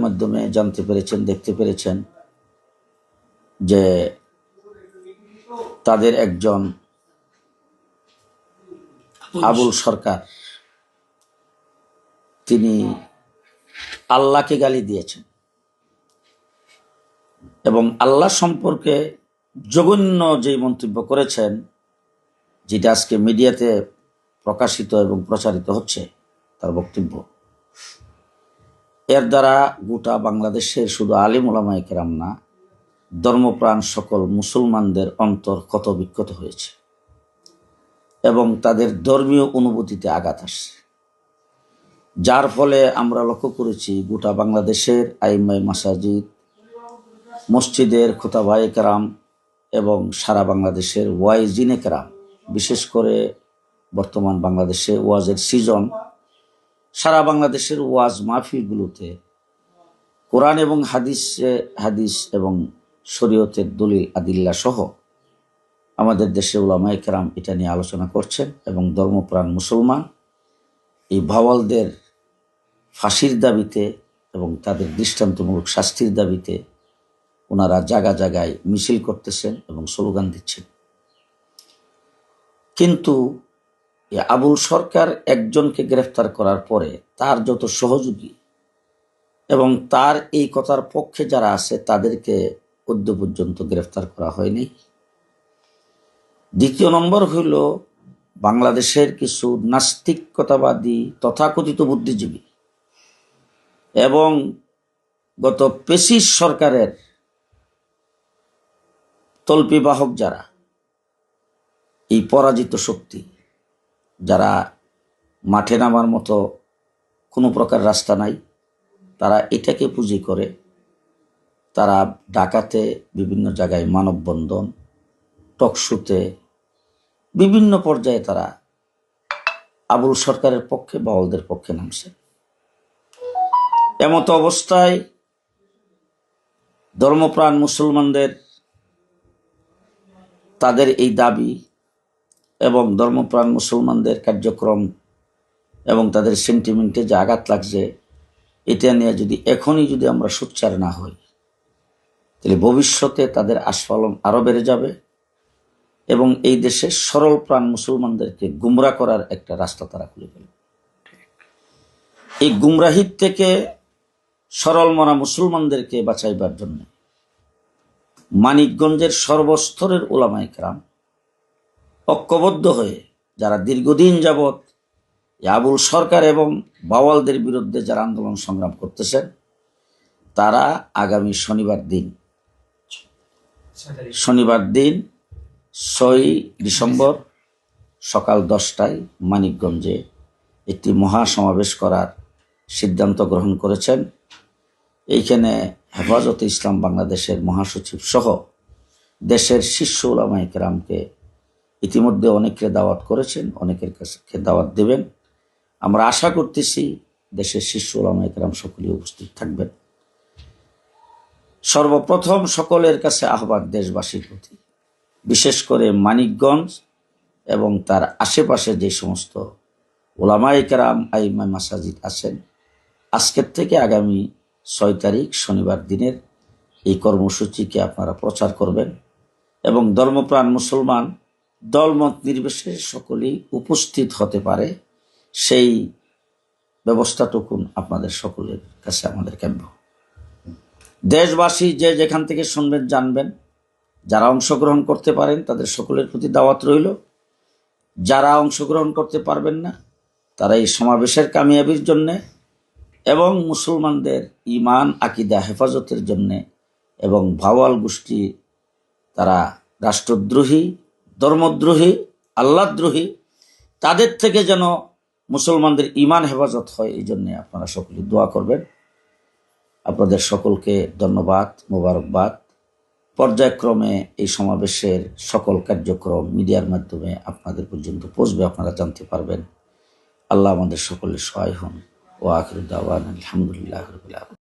মাধ্যমে জানতে পেরেছেন দেখতে পেরেছেন যে তাদের একজন আবুল সরকার তিনি আল্লাহকে গালি দিয়েছেন এবং আল্লাহ সম্পর্কে জঘন্য যে মন্তব্য করেছেন যেটা আজকে মিডিয়াতে প্রকাশিত এবং প্রচারিত হচ্ছে তার বক্তব্য। এর দ্বারা গোটা বাংলাদেশের শুধু আলিম ওলামায় কেরাম না, ধর্মপ্রাণ সকল মুসলমানদের অন্তর ক্ষত বিক্ষত হয়েছে এবং তাদের ধর্মীয় অনুভূতিতে আঘাত আসছে। যার ফলে আমরা লক্ষ্য করেছি গোটা বাংলাদেশের আইমাই মাসাজিদ, মসজিদের খোতাবাই কেরাম এবং সারা বাংলাদেশের ওয়াইজিনে কেরাম, বিশেষ করে বর্তমান বাংলাদেশে ওয়াজের সিজন সারা বাংলাদেশের ওয়াজ মাহফিলগুলোতে কোরআন এবং হাদিস হাদিস এবং শরীয়তের দলিল, আদিল্লা সহ আমাদের দেশে ওলামাই কেরাম এটা নিয়ে আলোচনা করছেন এবং ধর্মপ্রাণ মুসলমান এই ভাওয়ালদের ফাঁসির দাবিতে এবং তাদের দৃষ্টান্তমূলক শাস্তির দাবিতে ওনারা জায়গা জায়গায় মিছিল করতেছেন এবং স্লোগান দিচ্ছেন। কিন্তু আবুল সরকার একজনকে গ্রেফতার করার পরে তার যত সহযোগী এবং তার এই কথার পক্ষে যারা আছে তাদেরকে অদ্য পর্যন্ত গ্রেফতার করা হয়নি। দ্বিতীয় নম্বর হইল বাংলাদেশের কিছু নাস্তিকতাবাদী তথাকথিত বুদ্ধিজীবী এবং গত পেশিস সরকারের তল্পিবাহক যারা, এই পরাজিত শক্তি যারা মাঠে নামার মতো কোনো প্রকার রাস্তা নাই, তারা এটাকে পুঁজি করে, তারা ডাকাতে বিভিন্ন জায়গায় মানববন্ধন টকশুতে বিভিন্ন পর্যায়ে তারা আবুল সরকারের পক্ষে বাউলদের পক্ষে নামছে। এমত অবস্থায় ধর্মপ্রাণ মুসলমানদের তাদের এই দাবি এবং ধর্মপ্রাণ মুসলমানদের কার্যক্রম এবং তাদের সেন্টিমেন্টে যে আঘাত লাগছে, এটা নিয়ে যদি এখনই যদি আমরা সোচ্চার না হই, তাহলে ভবিষ্যতে তাদের আস্ফালন আরও বেড়ে যাবে এবং এই দেশের সরল প্রাণ মুসলমানদেরকে গুমরা করার একটা রাস্তা তারা খুলে ফেলবে। এই গুমরাহির থেকে সরল মনা মুসলমানদেরকে বাঁচাইবার জন্য মানিকগঞ্জের সর্বস্তরের ওলামাই কেরাম ঐক্যবদ্ধ হয়ে যারা দীর্ঘদিন যাবৎ আবুল সরকার এবং বাওয়ালদের বিরুদ্ধে যারা আন্দোলন সংগ্রাম করতেছেন, তারা আগামী শনিবার দিন শনিবার দিন ছয় ডিসেম্বর সকাল দশটায় মানিকগঞ্জে একটি মহাসমাবেশ করার সিদ্ধান্ত গ্রহণ করেছেন। এইখানে হেফাজতে ইসলাম বাংলাদেশের মহাসচিব সহ দেশের শীর্ষ ওলামাই কেরামকে ইতিমধ্যে অনেকে দাওয়াত করেছেন, অনেকের কাছে দাওয়াত দেবেন। আমরা আশা করতেছি দেশের শিষ্য ওলামা একরাম সকলেই উপস্থিত থাকবেন। সর্বপ্রথম সকলের কাছে আহ্বান দেশবাসীর প্রতি। বিশেষ করে মানিকগঞ্জ এবং তার আশেপাশে যে সমস্ত ওলামাই কেরাম আইমা মাসাজিদ আছেন, আজকের থেকে আগামী ছয় তারিখ শনিবার দিনের এই কর্মসূচিকে আপনারা প্রচার করবেন এবং ধর্মপ্রাণ মুসলমান দলমত নির্বিশেষে সকলেই উপস্থিত হতে পারে। সেই ব্যবস্থাটুকুন আপনাদের সকলের কাছে আমাদের ক্যাম্প দেশবাসী যে যেখান থেকে শুনবেন, জানবেন, যারা অংশগ্রহণ করতে পারেন, তাদের সকলের প্রতি দাওয়াত রইল। যারা অংশগ্রহণ করতে পারবেন না, তারা এই সমাবেশের কামিয়াবির জন্যে এবং মুসলমানদের ইমান আকিদা, হেফাজতের জন্যে এবং ভাওয়াল গোষ্ঠী, তারা রাষ্ট্রদ্রোহী ধর্মদ্রোহী আল্লাদ্রোহী তাদের থেকে যেন মুসলমানদের ইমান হেফাজত হয়, এই জন্যে আপনারা সকলে দোয়া করবেন। আপনাদের সকলকে ধন্যবাদ, মোবারকবাদ। পর্যায়ক্রমে এই সমাবেশের সকল কার্যক্রম মিডিয়ার মাধ্যমে আপনাদের পর্যন্ত পৌঁছবে, আপনারা জানতে পারবেন। আল্লাহ আমাদের সকলের সহায় হন। ও আখির দাওয়ান আলহামদুলিল্লাহ